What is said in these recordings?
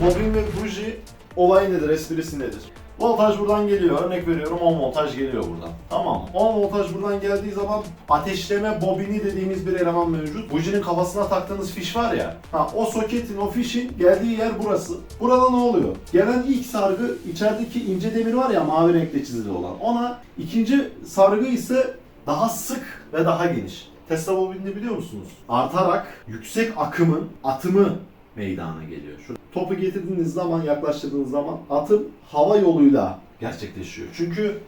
Bobin ve buji olay nedir, esprisi nedir? Voltaj buradan geliyor. Örnek veriyorum 10 voltaj geliyor buradan. Tamam mı? 10 voltaj buradan geldiği zaman ateşleme bobini dediğimiz bir eleman mevcut. Bujinin kafasına taktığınız fiş var ya. Ha, o soketin, o fişin geldiği yer burası. Burada ne oluyor? Gelen ilk sargı içerideki ince demir var ya mavi renkle çizili olan. Ona ikinci sargı ise daha sık ve daha geniş. Tesla bobinini biliyor musunuz? Artarak yüksek akımın atımı meydana geliyor. Şu topu getirdiğiniz zaman, yaklaştırdığınız zaman atım hava yoluyla gerçekleşiyor. Çünkü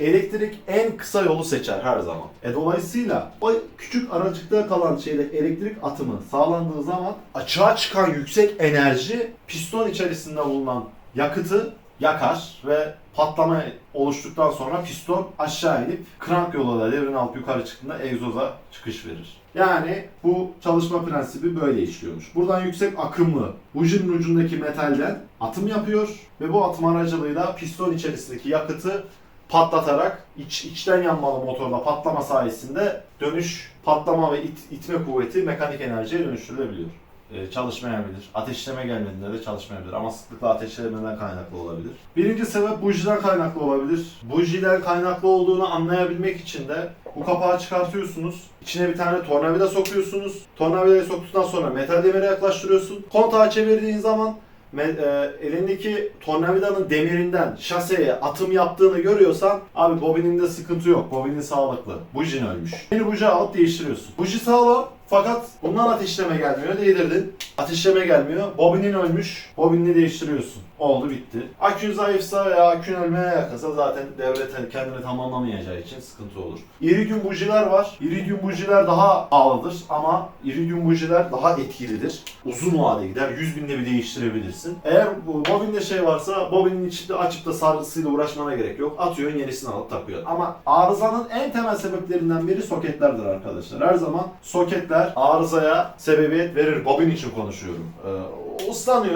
elektrik en kısa yolu seçer her zaman. E dolayısıyla o küçük aracıkta kalan şeyde elektrik atımı sağlandığı zaman açığa çıkan yüksek enerji piston içerisinde bulunan yakıtı yakar ve patlama oluştuktan sonra piston aşağı inip krank yoluyla devrin alıp yukarı çıktığında egzoza çıkış verir. Yani bu çalışma prensibi böyle işliyormuş. Buradan yüksek akımlı bujinin ucundaki metalden atım yapıyor ve bu atım aracılığıyla piston içerisindeki yakıtı patlatarak iç, içten yanmalı motorla patlama sayesinde dönüş, patlama ve it, itme kuvveti mekanik enerjiye dönüştürülebiliyor. Ee, çalışmayabilir. Ateşleme gelmediğinde de çalışmayabilir ama sıklıkla ateşlemeden kaynaklı olabilir. Birinci sebep bujiden kaynaklı olabilir. Bujiden kaynaklı olduğunu anlayabilmek için de bu kapağı çıkartıyorsunuz. İçine bir tane tornavida sokuyorsunuz. Tornavidayı soktuktan sonra metal demire yaklaştırıyorsun. Kontağı çevirdiğin zaman e, elindeki tornavidanın demirinden şaseye atım yaptığını görüyorsan abi bobininde sıkıntı yok. Bobinin sağlıklı. Bujin ölmüş. Yeni buji alıp değiştiriyorsun. Buji sağlam fakat bundan ateşleme gelmiyor. Değdirdin. Ateşleme gelmiyor. Bobinin ölmüş. Bobinini değiştiriyorsun. Oldu bitti. Akün zayıfsa veya akün ölmeye yakınsa zaten devre te- kendini tamamlamayacağı için sıkıntı olur. İridium bujiler var. İridium bujiler daha pahalıdır ama iridium bujiler daha etkilidir. Uzun vade gider. 100 binde bir değiştirebilirsin. Eğer bobinde şey varsa bobinin içinde açıp da sargısıyla uğraşmana gerek yok. Atıyorsun yenisini alıp takıyorsun. Ama arızanın en temel sebeplerinden biri soketlerdir arkadaşlar. Her zaman soketler arızaya sebebiyet verir. Bobin için konuşuyorum. Ee,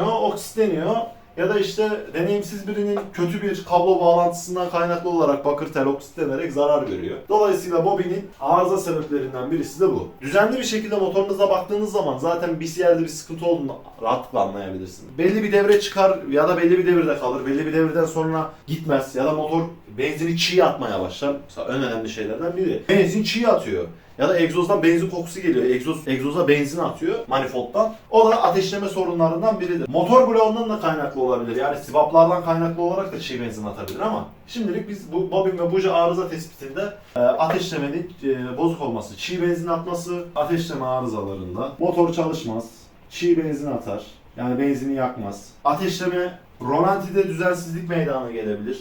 oksitleniyor. Ya da işte deneyimsiz birinin kötü bir kablo bağlantısından kaynaklı olarak bakır tel oksitlenerek zarar görüyor. Dolayısıyla bobinin arıza sebeplerinden birisi de bu. Düzenli bir şekilde motorunuza baktığınız zaman zaten bir yerde bir sıkıntı olduğunu rahatlıkla anlayabilirsiniz. Belli bir devre çıkar ya da belli bir devirde kalır. Belli bir devirden sonra gitmez ya da motor benzini çiğ atmaya başlar. Mesela en önemli şeylerden biri. Benzin çiğ atıyor. Ya da egzozdan benzin kokusu geliyor. Egzoz, egzoza benzin atıyor manifolddan. O da ateşleme sorunlarından biridir. Motor bloğundan da kaynaklı olabilir. Yani sivaplardan kaynaklı olarak da çiğ benzin atabilir ama şimdilik biz bu bobin ve buji arıza tespitinde e, ateşlemenin e, bozuk olması, çiğ benzin atması ateşleme arızalarında motor çalışmaz, çiğ benzin atar. Yani benzini yakmaz. Ateşleme rolantide düzensizlik meydana gelebilir.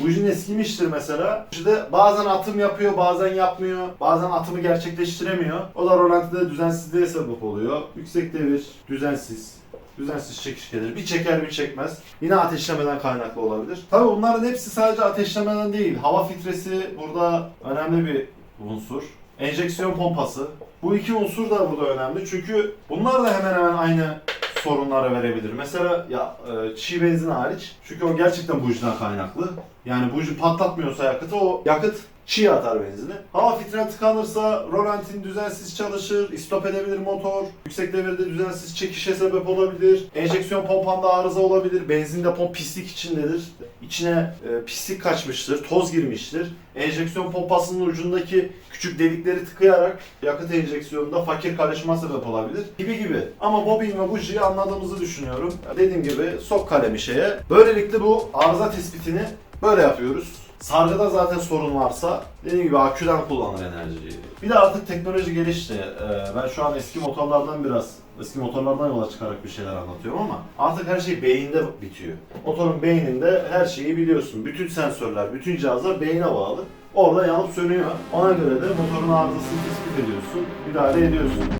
Bujin eskimiştir mesela. İşte bazen atım yapıyor, bazen yapmıyor. Bazen atımı gerçekleştiremiyor. O da rolantide düzensizliğe sebep oluyor. Yüksek devir, düzensiz. Düzensiz çekiş gelir. Bir çeker bir çekmez. Yine ateşlemeden kaynaklı olabilir. Tabii bunların hepsi sadece ateşlemeden değil. Hava filtresi burada önemli bir unsur. Enjeksiyon pompası. Bu iki unsur da burada önemli. Çünkü bunlar da hemen hemen aynı sorunlara verebilir. Mesela ya e, çiğ benzin hariç. Çünkü o gerçekten bujiden kaynaklı. Yani buji patlatmıyorsa yakıtı o yakıt çiğ atar benzini. Hava filtren tıkanırsa rolantin düzensiz çalışır, istop edebilir motor. Yüksek devirde düzensiz çekişe sebep olabilir. Enjeksiyon pompanda arıza olabilir. Benzin depon pislik içindedir. İçine e, pislik kaçmıştır, toz girmiştir. Enjeksiyon pompasının ucundaki küçük delikleri tıkayarak yakıt enjeksiyonunda fakir karışma sebep olabilir gibi gibi. Ama bobin ve bujiyi anladığımızı düşünüyorum. Dediğim gibi sok kalemi şeye. Böylelikle bu arıza tespitini böyle yapıyoruz. Sargıda zaten sorun varsa dediğim gibi aküden kullanır enerjiyi. Bir de artık teknoloji gelişti. Ee, ben şu an eski motorlardan biraz eski motorlardan yola çıkarak bir şeyler anlatıyorum ama artık her şey beyinde bitiyor. Motorun beyninde her şeyi biliyorsun. Bütün sensörler, bütün cihazlar beyine bağlı. Orada yanıp sönüyor. Ona göre de motorun arızasını tespit ediyorsun, müdahale ediyorsun.